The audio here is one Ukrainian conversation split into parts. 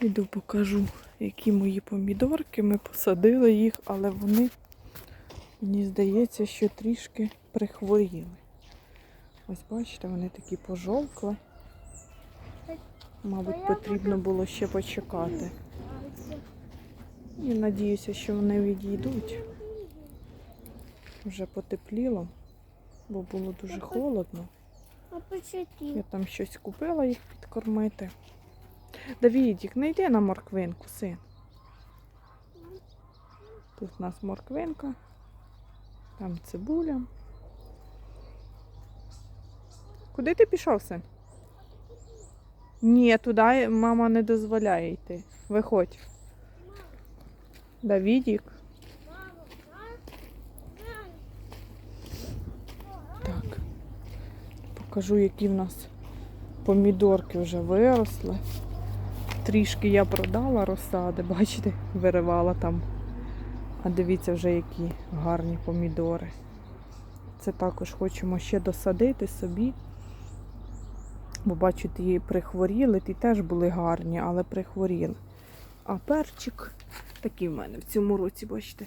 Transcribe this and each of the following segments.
Іду покажу, які мої помідорки. Ми посадили їх, але вони, мені здається, що трішки прихворіли. Ось бачите, вони такі пожовкли. Мабуть, потрібно було ще почекати. І надіюся, що вони відійдуть. Вже потепліло, бо було дуже холодно. Я там щось купила їх підкормити. Давідік, не йди на морквинку, син. Тут у нас морквинка, там цибуля. Куди ти пішов, син? Ні, туди мама не дозволяє йти. Виходь. Давідік. Так. Покажу, які в нас помідорки вже виросли. Трішки я продала розсади, бачите, виривала там. А дивіться вже, які гарні помідори. Це також хочемо ще досадити собі. Бо бачу, ті прихворіли, ті теж були гарні, але прихворіли. А перчик такий в мене в цьому році, бачите.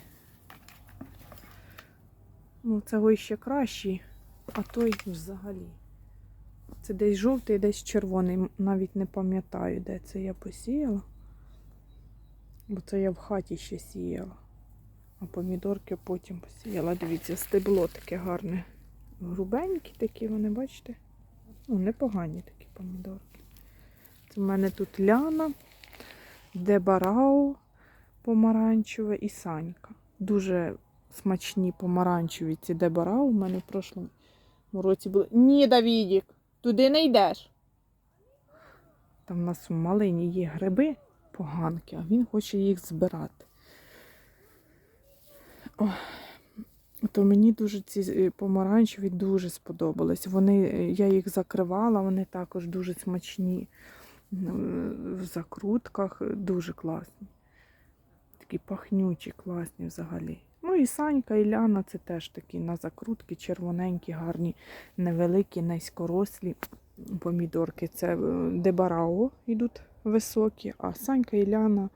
Ну, цього ще кращий, а той взагалі. Це десь жовтий, десь червоний. Навіть не пам'ятаю, де це я посіяла. Бо це я в хаті ще сіяла. А помідорки потім посіяла. Дивіться, стебло таке гарне. Грубенькі такі, вони, бачите? Ну, непогані такі помідорки. Це в мене тут ляна, дебарау помаранчеве і санька. Дуже смачні помаранчеві ці дебарау. У мене в прошлому році були. Ні, Давідік, туди не йдеш. Там в нас в малині є гриби поганки, а він хоче їх збирати. Ой, то мені дуже ці е, помаранчеві дуже сподобались. Вони, е, я їх закривала, вони також дуже смачні. В закрутках е, дуже класні. Такі пахнючі, класні взагалі. Ну і Санька, і Ляна це теж такі на закрутки, червоненькі, гарні, невеликі, низькорослі помідорки. Це е, дебарао йдуть високі, а Санька і Ляна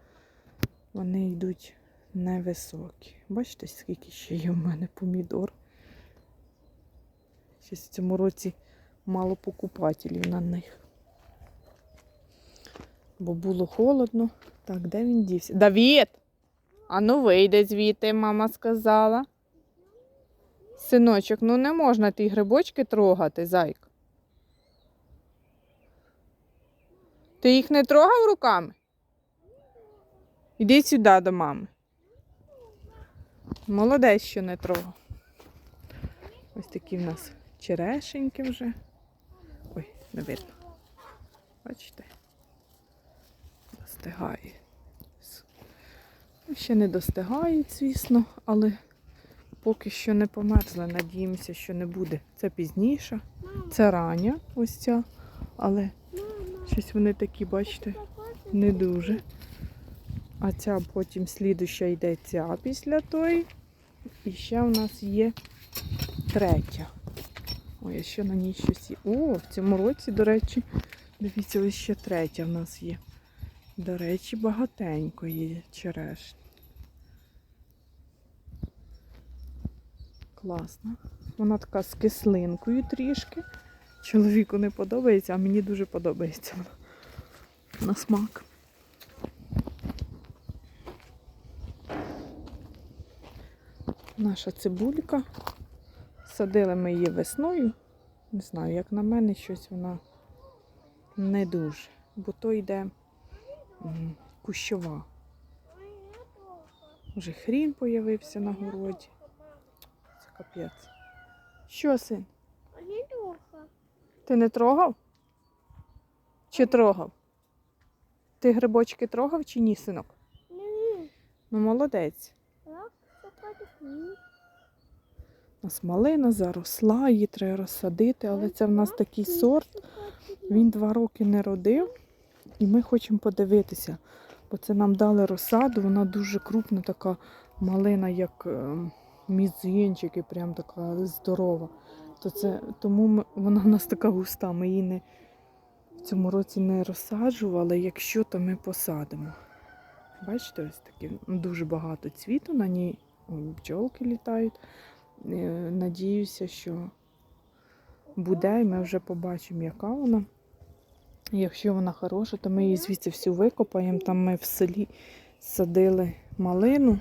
вони йдуть невисокі. Бачите, скільки ще є в мене помідор. Щось в цьому році мало покупателів на них. Бо було холодно. Так, де він дівся? Давід! А ну вийде звідти, мама сказала. Синочок, ну не можна ті грибочки трогати, зайк. Ти їх не трогав руками? Іди сюди до мами. Молодець, що не трогав. Ось такі в нас черешеньки вже. Ой, не видно. Бачите? Достигає. Ще не достигають, звісно, але поки що не померзли. Надіємося, що не буде. Це пізніше. Це рання, ось ця, але щось вони такі, бачите, не дуже. А ця потім слідуща йде ця після тої. І ще у нас є третя. Ой, а ще на ній щось є. О, в цьому році, до речі, дивіться, ось ще третя в нас є. До речі, багатенько є черешні. Класно. Вона така з кислинкою трішки. Чоловіку не подобається, а мені дуже подобається вона на смак. Наша цибулька. Садили ми її весною. Не знаю, як на мене, щось вона не дуже. Бо то йде кущова. Вже хрін появився на городі. Це капець. Що, син? Ти не трогав? Чи трогав? Ти грибочки трогав чи ні, синок? Ні. Ну, молодець. У нас малина заросла, її треба розсадити, але це в нас такий сорт. Він два роки не родив, і ми хочемо подивитися, бо це нам дали розсаду, вона дуже крупна, така малина, як е, мізинчики, прям така здорова. То це, тому ми, вона в нас така густа, ми її не в цьому році не розсаджували. Якщо, то ми посадимо. Бачите, ось такі ну, дуже багато цвіту на ній. Бджолки літають. Е, Надіюся, що буде, і ми вже побачимо, яка вона. Якщо вона хороша, то ми її звідси всю викопаємо. Там ми в селі садили малину.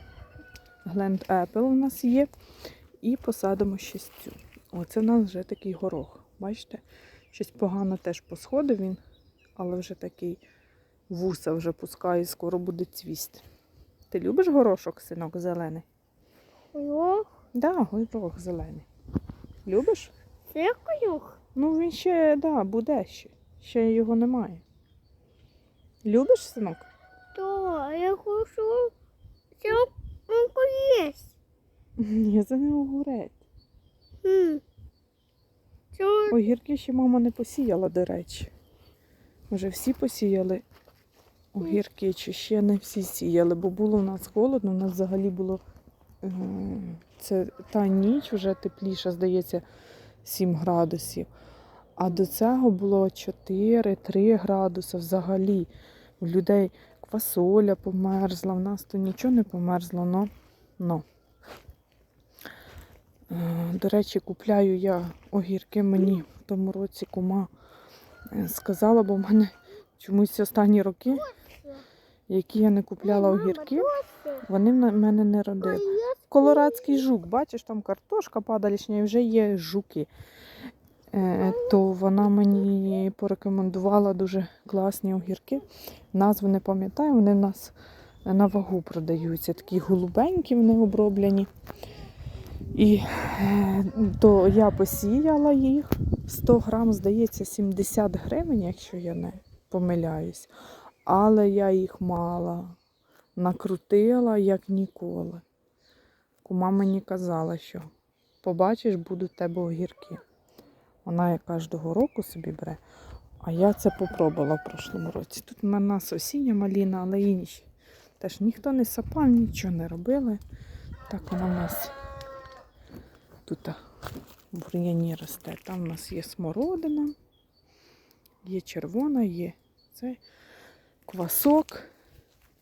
Гленд Apple у нас є. І посадимо ще цю. Оце в нас вже такий горох. Бачите? Щось погано теж посходив він, але вже такий вуса вже пускає, скоро буде цвісти. Ти любиш горошок, синок, зелений? Ох, Да, горох зелений. Любиш? це. Ну він ще, да, буде ще. Ще його немає. Любиш, синок? То я хочу, щоб муку єсть. Ні, це не огурець. Хм. Що Огірки ще мама не посіяла, до речі. Вже всі посіяли огірки, чи ще не всі сіяли, бо було у нас холодно, у нас взагалі було е, це та ніч вже тепліша, здається, 7 градусів. А до цього було 4-3 градуси взагалі. У людей квасоля померзла, в нас то нічого не померзло, но. но. Е, До речі, купляю я огірки мені в тому році кума е, сказала, бо в мене чомусь останні роки, які я не купляла огірки, вони в на- мене не родили. Колорадський жук, бачиш, там картошка падалішня і вже є жуки. Е, то вона мені порекомендувала дуже класні огірки. Назву не пам'ятаю, вони в нас на вагу продаються. Такі голубенькі, вони оброблені. І е, то я посіяла їх. 100 грам, здається, 70 гривень, якщо я не помиляюсь. Але я їх мала, накрутила як ніколи. Кума мені казала, що побачиш, будуть в тебе огірки. Вона кожного року собі бере. А я це попробувала в прошлому році. Тут в мене осіння маліна, але інші. Теж ніхто не сапав, нічого не робили. Так вона в нас тут в бур'яні росте. Там у нас є смородина, є червона, є цей квасок.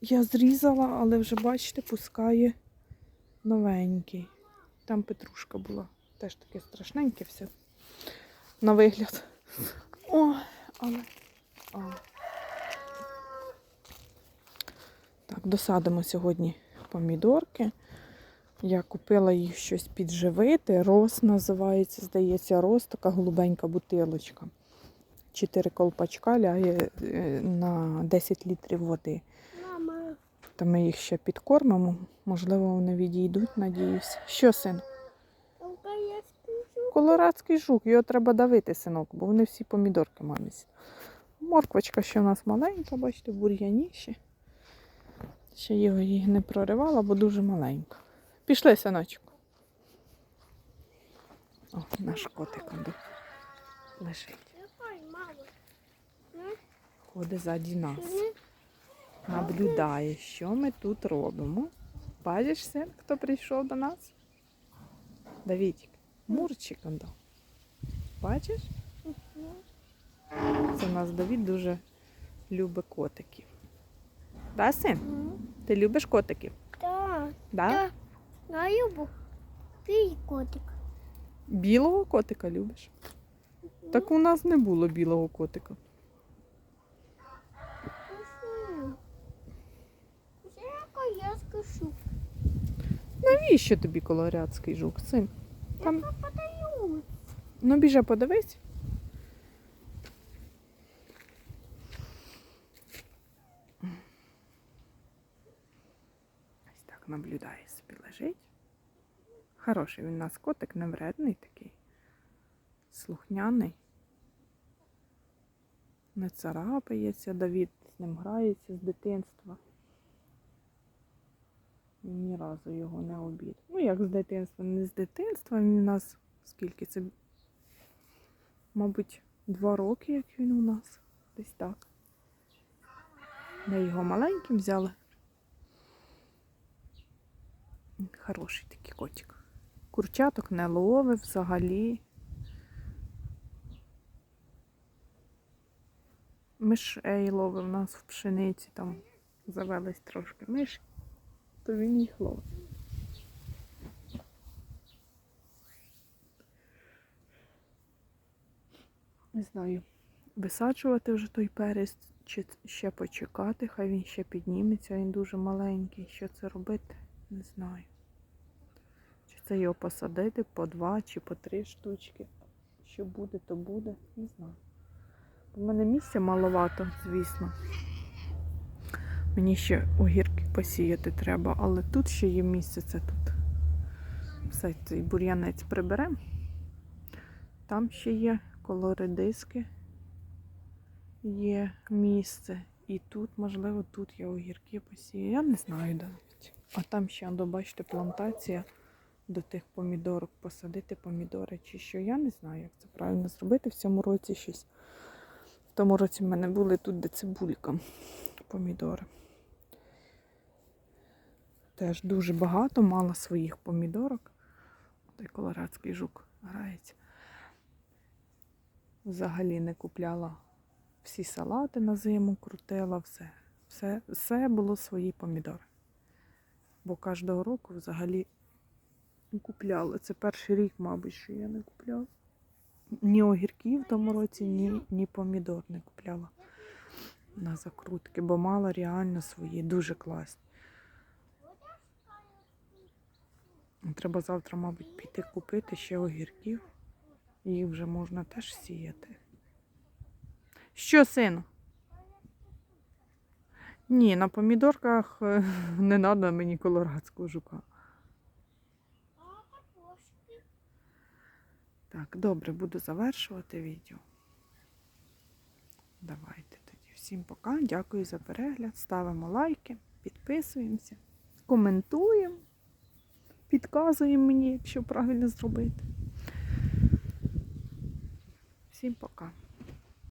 Я зрізала, але вже, бачите, пускає новенький. Там петрушка була. Теж таке страшненьке все. На вигляд. О, але. А. Так, досадимо сьогодні помідорки. Я купила їх щось підживити. Рос називається, здається, рос, така голубенька бутилочка. Чотири колпачка лягає е, на 10 літрів води. Мама, Та ми їх ще підкормимо. Можливо, вони відійдуть, надіюсь. Що, син? Колорадський жук, його треба давити, синок, бо вони всі помідорки мамі. Морквочка ще у нас маленька, бачите, в бур'яні ще. Його її не проривала, бо дуже маленька. Пішли, синочок. О, наш котик лежить. Ходить ззаді нас. Наблюдає, що ми тут робимо. Бачиш, син, хто прийшов до нас? Давідік, Мурчик он. Бачиш? Це у нас Давід дуже любить котиків. Да, син? Ти любиш котиків? Так, Да? Я люблю твій котик. Білого котика любиш? Так у нас не було білого котика. Я скажу. Навіщо тобі колорядський жук, син? Там... Я. Ну, біже, подивись. Ось так наблюдає собі лежить. Хороший він у нас котик, не вредний такий. Слухняний. Не царапається, Давід з ним грається з дитинства. Ні разу його не обід. Ну, як з дитинства, не з дитинства, він у нас скільки це мабуть, два роки, як він у нас. Десь так. Ми його маленьким взяли. Хороший такий котик. Курчаток не ловив взагалі. мишей ловив у нас в пшениці, там завелись трошки миші, то він їх ловив. Не знаю, висаджувати вже той перець, чи ще почекати, хай він ще підніметься, він дуже маленький. Що це робити? Не знаю. Чи це його посадити по два чи по три штучки. Що буде, то буде, не знаю. У мене місця маловато, звісно. Мені ще огірки посіяти треба, але тут ще є місце, це тут. Все, цей бур'янець приберемо. Там ще є коло редиски. Є місце. І тут, можливо, тут я огірки посію. Я не знаю навіть. А там ще, бачите, плантація до тих помідорок, посадити помідори чи що. Я не знаю, як це правильно зробити в цьому році щось. В тому році в мене були тут, де цибулька, помідори. Теж дуже багато, мало своїх помідорок. Той колорадський жук грається. Взагалі не купляла всі салати на зиму, крутила, все. Все, все було свої помідори. Бо кожного року взагалі не купляла. Це перший рік, мабуть, що я не купляла. Ні огірків в тому році, ні, ні помідор не купляла на закрутки, бо мала реально свої, дуже класні. Треба завтра, мабуть, піти купити ще огірків. Їх вже можна теж сіяти. Що, сину? Ні, на помідорках е, не треба мені колорадського жука. Так, добре, буду завершувати відео. Давайте тоді. Всім пока. Дякую за перегляд. Ставимо лайки, підписуємося, коментуємо, підказуємо мені, якщо правильно зробити. Всім пока.